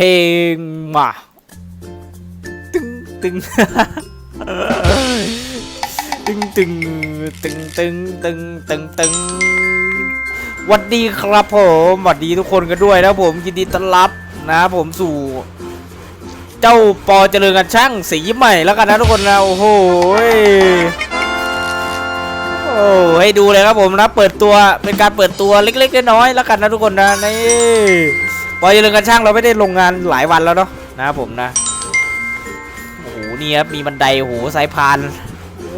เพลงมาตึงตึงตึงตึงตึงตึงตึงตึงตึงวัดดีครับผมหวัดดีทุกคนกันด้วยนะผมยินดีต้อนรับนะผมสู่ เจ้าปอเจริญกันช่างสีใหม่แล้วกันนะทุกคนนะโอ้โหโอ้ให้ดูเลยครับผมนะ เปิดตัวเป็นการเปิดตัวเล็กๆน้อยๆแล้วกันนะทุกคนนะนี่ ปอยเจริญกันช่างเราไม่ได้ลงงานหลายวันแล้วเนาะนะครับผมนะโอ้โหนี่ครับมีบันไดโอ้โหสายพาน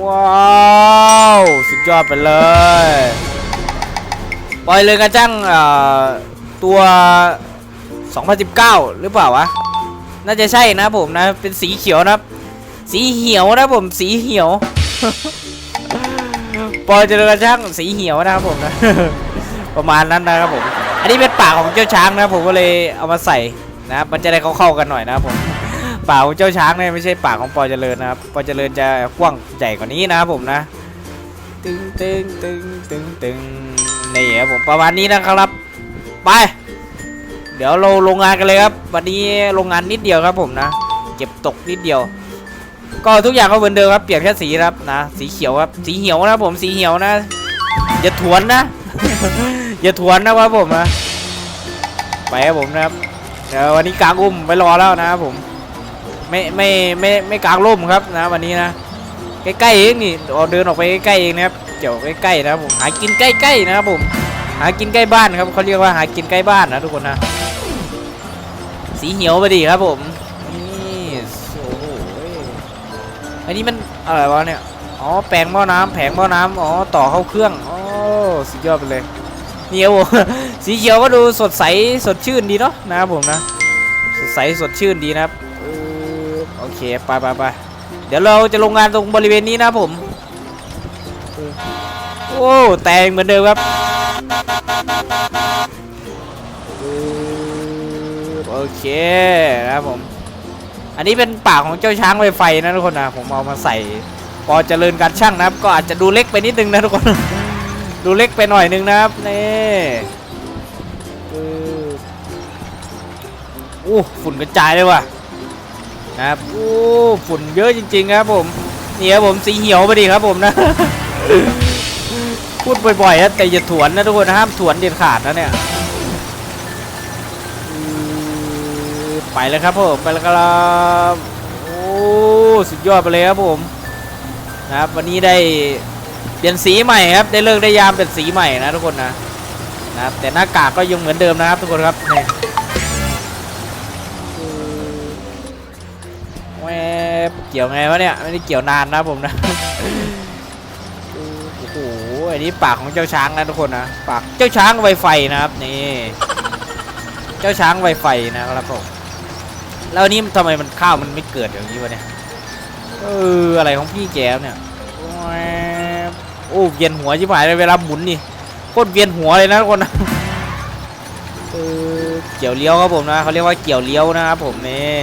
ว้าวสุดยอดไปเลยปอยเจริญกันช่างเอ่อตัว 2019 หรือเปล่าวะน่าจะใช่นะผมนะ เป็นสีเขียวนะครับสีเหียวนะผมสีเหียวปอยเจริญกระช่างสีเหียวนะครับผมนะ ประมาณนั้นนะครับผม นี้เป็นปากของเจ้าช้างนะผมก็เลยเอามาใส่นะครับมันจะได้เข้าๆกันหน่อยนะครับผมปากของเจ้าช้างเนี่ยไม่ใช่ปากของปอเจริญนะครับปอเจริญจะกว้างใหญ่กว่านี้นะครับผมนะตึงตึงตึงตึงตึงนี่ครับผมประมาณนี้นะครับไป เดี๋ยวเราลงงานกันเลยครับ วันนี้ลงงานนิดเดียวครับผมนะ เก็บตกนิดเดียว ก็ทุกอย่างก็เหมือนเดิมครับเปลี่ยนแค่สีครับนะสีเขียวครับสีเหียวนะผมสีเหียวนะอย่าถวนนะอย่าถวนนะครับผมนะ ไปครับผมนะครับเดี๋ยววันนี้กางอุ้มไปรอแล้วนะครับผมไม่ไม่ไม่ไม่กางร่มครับนะวันนี้นะใกล้ๆเองนี่เอาเดินออกไปใกล้ๆเองนะครับเกี่ยวใกล้ๆนะครับผมหากินใกล้ๆนะครับผมหากินใกล้บ้านครับเขาเรียกว่าหากินใกล้บ้านนะทุกคนนะสีเหียวไปดีครับผมนี่โอ้โหอันนี้มันอะไรวะเนี่ยอ๋อแปลงหม้อน้ำแผงหม้อน้ำอ๋อต่อเข้าเครื่องอ๋อสุดยอดไปเลย นี่ครับผมสีเขียวก็ดูสดใสสดชื่นดีเนาะนะครับผมนะ สดใสสดชื่นดีนะครับโอเคไปไปไปเดี๋ยวเราจะลงงานตรงบริเวณนี้นะผม โอ้แต่งเหมือนเดิมครับโอเคนะครับผม อันนี้เป็นปากของเจ้าช้างไวไฟนะทุกคนนะผมเอามาใส่ พอเจริญการช่างนะครับ ก็อาจจะดูเล็กไปนิดนึงนะทุกคน ดูเล็กไปหน่อยนึงนะครับนี่อู้ฝุ่นกระจายเลยว่ะนะครับอู้ฝุ่นเยอะจริง ๆ ครับผมนี่ครับผมสีเหียวไปดีครับผมนะ พูดบ่อยๆนะแต่อย่าถวนนะทุกคนห้ามถวนเด็ดขาดนะเนี่ยไปเลยครับผมไปแล้วครับโอ้สุดยอดไปเลยครับผมนะครับวันนี้ได้ เปลี่ยนสีใหม่ครับได้เลิกได้ยามเป็นสีใหม่นะทุกคนนะนะครับแต่หน้ากากก็ยังเหมือนเดิมนะครับทุกคนครับนี่แหวเกี่ยวไงวะเนี่ยไม่ได้เกี่ยวนานนะผมนะโอ้โหอันนี้ปากของเจ้าช้างนะทุกคนนะปากเจ้าช้างไวไฟนะครับนี่เจ้าช้างไวไฟนะครับผมแล้วนี้ทำไมมันข้าวมันไม่เกิดอย่างนี้วะเนี่ยเอออะไรของพี่แกวเนี่ยแวบ โอ้เวียนหัวชิบหายเลยเวลาหมุนนี่โคตรเวียนหัวเลยนะทุกคนนะเออเกี่ยวเลี้ยวครับผมนะเขาเรียกว่าเกี่ยวเลี้ยวนะครับผมนี่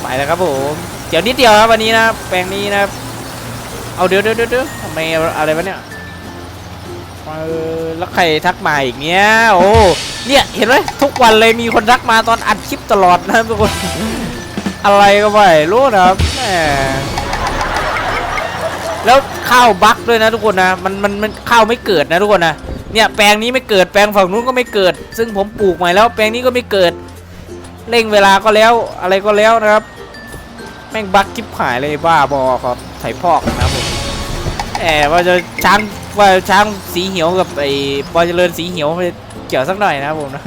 ไปแล้วครับผมเกี่ยวนิดเดียวครับวันนี้นะแปลงนี้นะเอาเดี๋ยวเดี๋ยวเดี๋ยวทำไมอะไรวะเนี่ยเออแล้วใครทักมาอีกเนี้ยโอ้เนี่ยเห็นไหมทุกวันเลยมีคนทักมาตอนอัดคลิปตลอดนะทุกคนอะไรก็ไม่รู้นะครับแหม แล้วข้าวบั๊กด้วยนะทุกคนนะมันมันมันข้าวไม่เกิดนะทุกคนนะเนี่ยแปลงนี้ไม่เกิดแปลงฝั่งนู้นก็ไม่เกิด ซึ่งผมปลูกใหม่แล้วแปลงนี้ก็ไม่เกิดเร่งเวลาก็แล้วอะไรก็แล้วนะครับ แม่งบั๊กคลิปหายเลยบ้าบอครับไถพอกนะผมแหมว่าจะช้างว่าช้างสีเหียวกับไอ้ปอเจริญสีเหียวไปเกี่ยวสักหน่อยนะผมนะ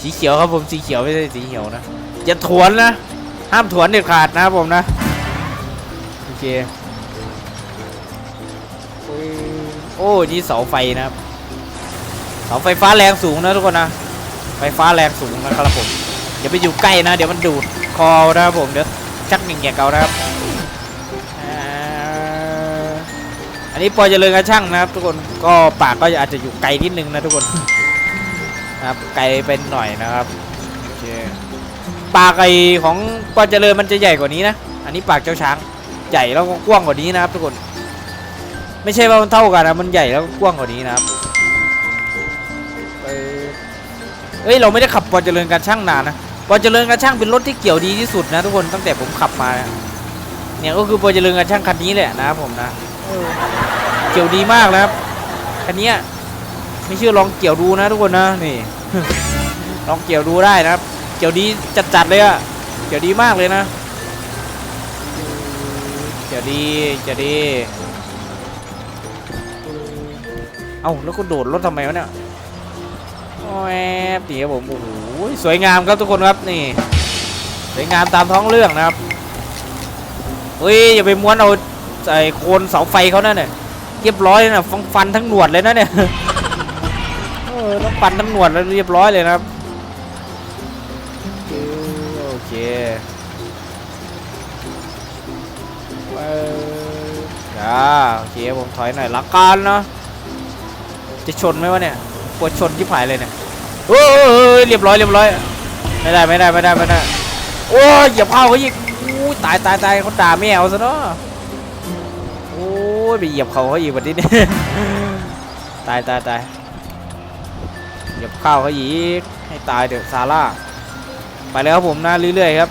สีเขียวครับผมสีเขียวไม่ใช่สีเหียวนะอย่าถวนนะห้ามถวนเด็ดขาดนะครับผมนะโอเค โอ้นี่เสาไฟนะครับเสาไฟฟ้าแรงสูงนะทุกคนนะไฟฟ้าแรงสูงนะครับผมอย่าไปอยู่ใกล้นะ เดี๋ยวมันดูดคอนะครับผมเดี๋ยวชักหนึ่งแกเอานะครับอันนี้ปอยเจริญกระช่างนะครับ ทุกคนก็ปากก็อาจจะอยู่ไกลนิดนึงนะทุกคนนะครับไกลเป็นหน่อยนะครับโอเคปากไอของปลาเจริญมันจะใหญ่กว่านี้นะอันนี้ปากเจ้าช้างใหญ่แล้วก็กว้างกว่านี้นะครับทุกคน ไม่ใช่ว่ามันเท่ากันนะมันใหญ่แล้วกว้างกว่านี้นะครับเออเอ้ยเราไม่ได้ขับปอเจริญการช่างนานนะปอเจริญการช่างเป็นรถที่เกี่ยวดีที่สุดนะทุกคนตั้งแต่ผมขับมาเนี่ยเนี่ยก็คือปอเจริญการช่างคันนี้แหละนะครับผมนะเกี่ยวดีมากนะครับคันนี้ไม่เชื่อลองเกี่ยวดูนะทุกคนนะนี่ ลองเกี่ยวดูได้นะครับ เกี่ยวดีจัดๆเลยอะเกี่ยวดีมากเลยนะ เกี่ยวดีเกี่ยวดี เอ้าแล้วก็โดดรถทำไมวะเนี่ยโอ้ยดีครับผมโอ้โหสวยงามครับทุกคนครับนี่สวยงามตามท้องเรื่องนะครับเฮ้ยอย่าไปม้วนเอาใส่โคนเสาไฟเขานั่นเนี่ยเรียบร้อยนะฟันฟันทั้งหนวดเลยนะเนี่ยเออต้องฟันทั้งหนวดแล้วเรียบร้อยเลยนะครับโอเคเออจ้าโอเคผมถอยหน่อยละกันเนาะ จะชนไหมวะเนี่ยปวดชนที่ผายเลยเนี่ยโอ้ยเรียบร้อยเรียบร้อย ไม่ได้ไม่ได้ไม่ได้ไม่ได้โอ้ยเหยียบเข้าเขาอีกอู้ตายตายตายเขาด่าแม่เอาซะเนาะโอ้ยไปเหยียบเขาเขาอีกวันนี้เนี่ยตายตายตายเหยียบเข้าเขาอีกให้ตายเดี๋ยวซาร่าไปเลยครับผมนะเรื่อยๆครับ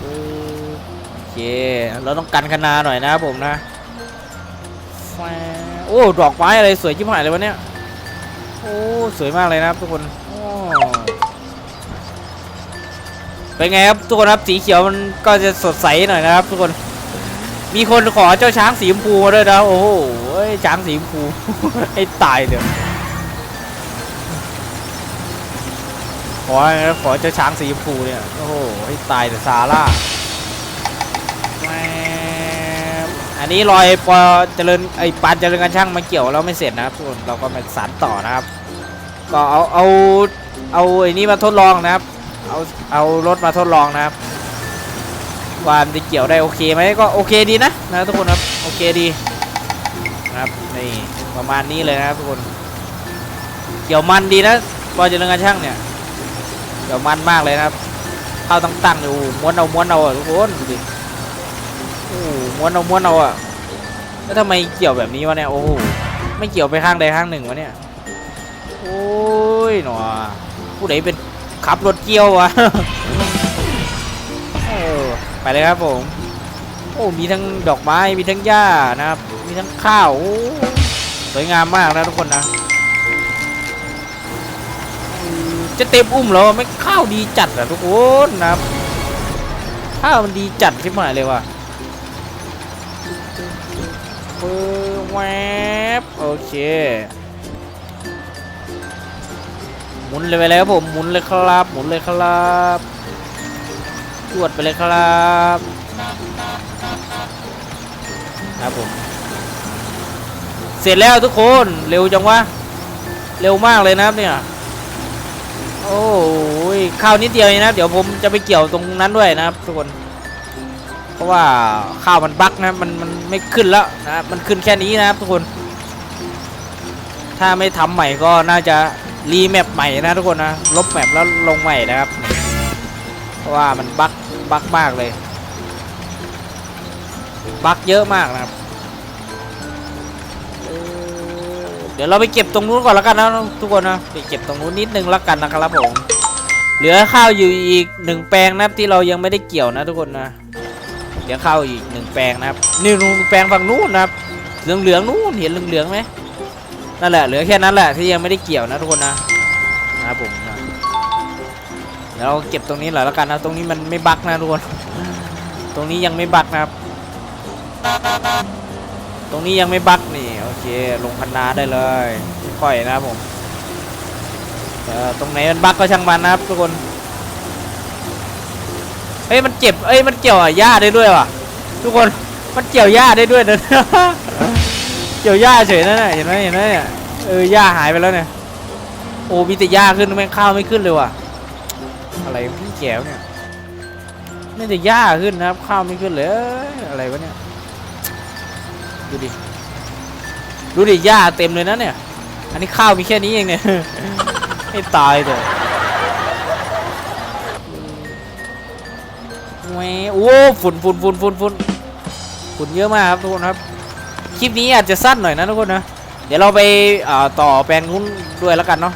โอเคเราต้องกันคนาหน่อยนะครับผมนะแฟ โอ้ดอกไม้อะไรสวยชิบหายเลยวะเนี่ยโอ้สวยมากเลยนะครับทุกคนเป็นไงครับทุกคนครับสีเขียวมันก็จะสดใสหน่อยนะครับ ทุกคน มีคนขอเจ้าช้างสีชมพูมาด้วยนะโอ้โหช้างสีชมพูให้ตายเดี๋ยวขอขอเจ้าช้างสีชมพูเนี่ยโอ้โหให้ตายเดี๋ยวซาร่า แหม่ อันนี้รอยปอเจริญไอปานเจริญกันช่างมาเกี่ยวเราไม่เสร็จนะครับทุกคนเราก็มาสานต่อนะครับ ก็เอาเอาเอาไอ้นี่มาทดลองนะครับ เอาเอารถมาทดลองนะครับว่ามันจะเกี่ยวได้โอเคไหมก็โอเคดีนะนะทุกคนครับโอเคดีนะครับนี่ประมาณนี้เลยนะครับทุกคน เกี่ยวมันดีนะปอเจริญกันช่างเนี่ยเกี่ยวมันมากเลยนะครับเข้าตั้งๆอยู่ม้วนเอาม้วนเอาทุกคนดูดิ อ้โหม้วนเอาม้วนเอาอะแล้วทำไมเกี่ยวแบบนี้วะเนี่ยโอ้โหไม่เกี่ยวไปข้างใดข้างหนึ่งวะเนี่ยโอ้ยหนอผู้ใดเป็นขับรถเกี่ยววะเออไปเลยครับผมโอ้มีทั้งดอกไม้มีทั้งหญ้านะครับ มีทั้งข้าวสวยงามมากนะทุกคนนะจะเต็มอุ้มแล้วไม่ข้าวดีจัดอะทุกคนนะครับข้าวมันดีจัดขึ้นมาเลยว่ะ ปื้อแวบโอเค หมุนเลยไปเลยครับผม หมุนเลยครับ หมุนเลยครับจวดไปเลยครับครับผม เสร็จแล้วทุกคน เร็วจังวะ เร็วมากเลยนะครับเนี่ย โอ้ยข้าวนิดเดียวเองนะ เดี๋ยวผมจะไปเกี่ยวตรงนั้นด้วยนะครับทุกคน เพราะว่าข้าวมันบั๊กนะมันมันไม่ขึ้นแล้วนะมันขึ้นแค่นี้นะครับทุกคน ถ้าไม่ทำใหม่ก็น่าจะรีแมปใหม่นะทุกคนนะลบแมปแล้วลงใหม่นะครับ เพราะว่ามันบั๊กบั๊กมากเลยบั๊กเยอะมากนะครับเดี๋ยวเราไปเก็บตรงนู้นก่อนแล้วกันนะทุกคนนะไปเก็บตรงนู้นนิดนึงแล้วกันนะครับผมเหลือข้าวอยู่อีกหนึ่งแปลงนะที่เรายังไม่ได้เกี่ยวนะทุกคนนะ เดี๋ยวเข้าอีกหนึ่งแปลงนะครับนี่นู่นแปลงฝั่งนู้นนะครับเหลืองเหลืองๆนู้นเห็นเหลืองเหลืองๆไหมนั่นแหละเหลือแค่นั้นแหละที่ยังไม่ได้เกี่ยวนะทุกคนนะนะครับผมนะเดี๋ยวเราเก็บตรงนี้หน่อยแล้วกันนะตรงนี้มันไม่บักนะทุกคนตรงนี้ยังไม่บักนะครับ ตรงนี้ยังไม่บักนี่โอเคลงพันนาได้เลยค่อยนะครับผมเออตรงไหนมันบักก็ช่างมันนะครับทุกคน เอ้ยมันเจ็บเอ้ยมันเกี่ยวหญ้าได้ด้วยว่ะ ทุกคนมันเกี่ยวหญ้าได้ด้วยนะเกี่ยวหญ้าเฉยนั่นน่ะเห็นไหมเห็นไหมเนี่ยเออหญ้าหายไปแล้วเนี่ยโอ้มีแต่หญ้าขึ้นแม่งข้าวไม่ขึ้นเลยว่ะ อะไรพี่แก้วเนี่ยไม่แต่หญ้าขึ้นนะครับข้าวไม่ขึ้นเลยเอ้ยอะไรวะเนี่ยดูดิดูดิหญ้าเต็มเลยนะเนี่ย อันนี้ข้าวมีแค่นี้เองเนี่ยให้ตายเถอะ แหวโอ้ฝุ่นฝุ่นฝุ่นฝุ่นฝุ่นฝุ่นเยอะมากครับทุกคนครับคลิปนี้อาจจะสั้นหน่อยนะทุกคนนะเดี๋ยวเราไปต่อแปลงนู้นด้วยแล้วกันเนาะ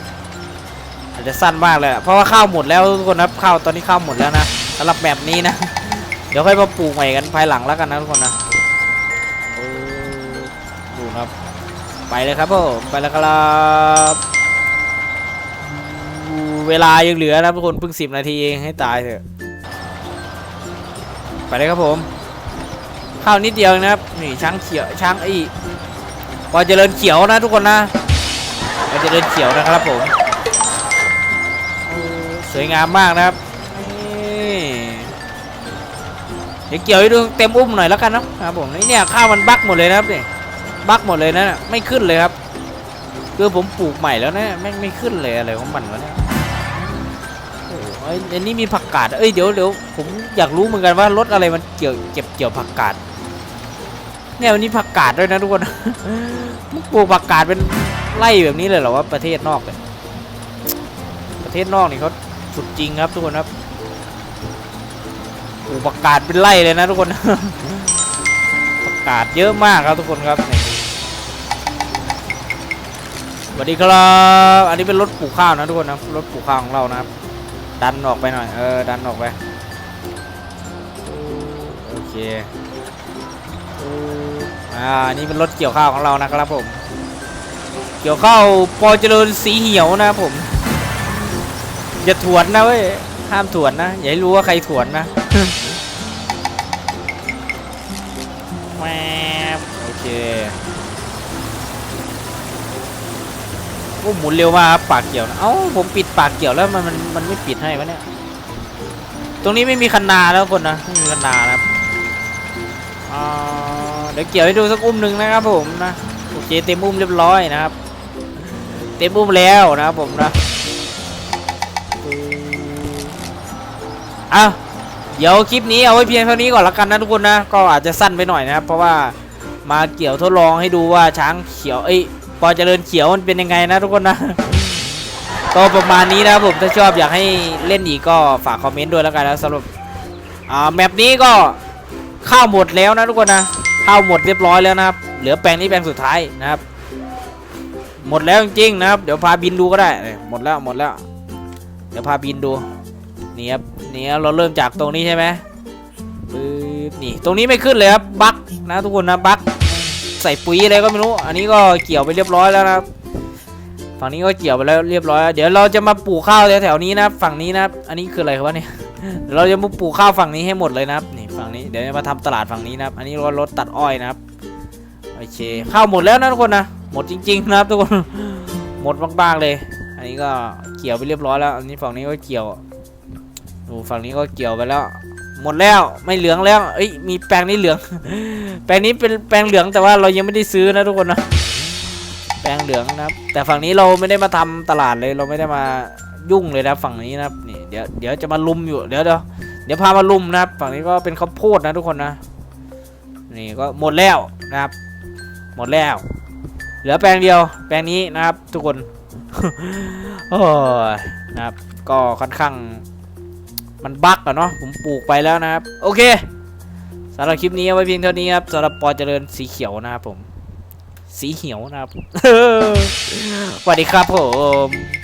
อาจจะสั้นมากเลยเพราะว่าข้าวหมดแล้วทุกคนครับข้าวตอนนี้ข้าวหมดแล้วนะสำหรับแบบนี้นะ เดี๋ยวค่อยมาปลูกใหม่กันภายหลังแล้วกันนะทุกคนนะดูครับ ไปเลยครับผมไปแล้วครับเวลายังเหลือนะทุกคนเพิ่งสิบนาทีเองให้ตายเถอะ ไปเลยครับผมข้าวนิดเดียวนะครับนี่ช้างเขียวช้างอ้ปอเจริญเขียวนะทุกคนนะปอเจริญเขียวนะครับผมสวยงามมากนะครับนี่เดี๋ยวเกี่ยวให้ดูเต็มอุ้มหน่อยแล้วกันนะครับผมนี่เนี่ยข้าวมันบักหมดเลยนะครับนี่บักหมดเลยนะไม่ขึ้นเลยครับคือผมปลูกใหม่แล้วนะแม่งไม่ขึ้นเลยอะไรของมันวะเนี่ย โอ้เอ้ยอันนี้มีผักกาด เอ้ยเดี๋ยวเดี๋ยวผมอยากรู้เหมือนกันว่ารถอะไรมันเกี่ยวเก็บเกี่ยวผักกาด เนี่ยวันนี้ผักกาดด้วยนะทุกคนมึงปลูกผักกาดเป็นไร่แบบนี้เลยเหรอวะประเทศนอกเนี่ยประเทศนอกนี่เขาสุดจริงครับทุกคนครับปลูกผักกาดเป็นไร่เลยนะทุกคนผักกาดเยอะมากครับทุกคนครับสวัสดีครับ อันนี้เป็นรถปลูกข้าวนะทุกคนนะรถปลูกข้าวของเรานะครับ ดันออกไปหน่อย เออ ดันออกไป โอเค อ่า นี่เป็นรถเกี่ยวข้าวของเรานะครับผม เกี่ยวข้าวปอเจริญสีเหียวนะครับผม อย่าถวนนะเว้ย ห้ามถวนนะ อย่าให้รู้ว่าใครถวนนะแหวบโอเค โอ้หมุนเร็วมากครับปากเกี่ยวนะเอ้าผมปิดปากเกี่ยวแล้วมันมันมันไม่ปิดให้วะเนี่ยตรงนี้ไม่มีคันนาแล้วคนนะไม่มีคันนานะครับเดี๋ยวเกี่ยวให้ดูสักอุ้มหนึ่งนะครับผมนะโอเคเต็มอุ้มเรียบร้อยนะครับ เต็มอุ้มแล้วนะครับผมนะอะเดี๋ยวคลิปนี้เอาไว้เพียงเท่านี้ก่อนละกันนะทุกคนนะก็อาจจะสั้นไปหน่อยนะครับ เพราะว่ามาเกี่ยวทดลองให้ดูว่าช้างเขียวเอ้ย ปอเจริญเขียวมันเป็นยังไงนะทุกคนนะก็ประมาณนี้นะผมถ้าชอบอยากให้เล่นอีกก็ฝากคอมเมนต์ด้วยแล้วกันนะสำหรับอ่าแมปนี้ก็เข้าหมดแล้วนะทุกคนนะเข้าหมดเรียบร้อยแล้วนะครับ เหลือแปลงนี้แปลงสุดท้ายนะครับ หมดแล้วจริงๆนะครับ เดี๋ยวพาบินดูก็ได้หมดแล้วหมดแล้ว เดี๋ยวพาบินดูนี่ครับนี่ครับเราเริ่มจากตรงนี้ใช่ไหมปึ๊บนี่ตรงนี้ไม่ขึ้นเลยครับบั๊กนะทุกคนนะบั๊ก ใส่ปุ๋ยอะไรก็ไม่รู้ อันนี้ก็เกี่ยวไปเรียบร้อยแล้วนะครับ ฝั่งนี้ก็เกี่ยวไปแล้วเรียบร้อย เดี๋ยวเราจะมาปลูกข้าวแถวๆนี้นะ ฝั่งนี้นะ อันนี้คืออะไรครับเนี่ยเดี๋ยวเราจะมาปลูกข้าวฝั่งนี้ให้หมดเลยนะครับ นี่ฝั่งนี้ เดี๋ยวมาทำตลาดฝั่งนี้นะครับ อันนี้รถตัดอ้อยนะครับ โอเค ข้าวหมดแล้วนะทุกคนนะ หมดจริง ๆ นะครับทุกคน หมดมากๆเลย อันนี้ก็เกี่ยวไปเรียบร้อยแล้ว อันนี้ฝั่งนี้ก็เกี่ยวดูฝั่งนี้ก็เกี่ยวไปแล้ว หมดแล้วไม่เหลืองแล้วเอ้ยมีแปลงนี้เหลือง แปลงนี้เป็นแปลงเหลืองแต่ว่าเรายังไม่ได้ซื้อนะทุกคนนะแปลงเหลืองนะครับ แต่ฝั่งนี้เราไม่ได้มาทำตลาดเลยเราไม่ได้มายุ่งเลยนะฝั่งนี้นะครับนี่เดี๋ยวเดี๋ยวจะมาลุมอยู่เดี๋ยวเดี๋ยวเดี๋ยวพามาลุมนะครับฝั่งนี้ก็เป็นข้าวโพดนะทุกคนนะนี่ก็หมดแล้วนะครับ หมดแล้ว เหลือแปลงเดียว แปลงนี้นะครับ ทุกคนโอ้ยนะครับ ก็ค่อนข้าง มันบั๊กอะเนาะผมปลูกไปแล้วนะครับ โอเคสำหรับคลิปนี้เอาไว้เพียงเท่านี้ครับสำหรับปอเจริญสีเขียวนะครับผม สีเขียวนะครับสวัสดีครับผม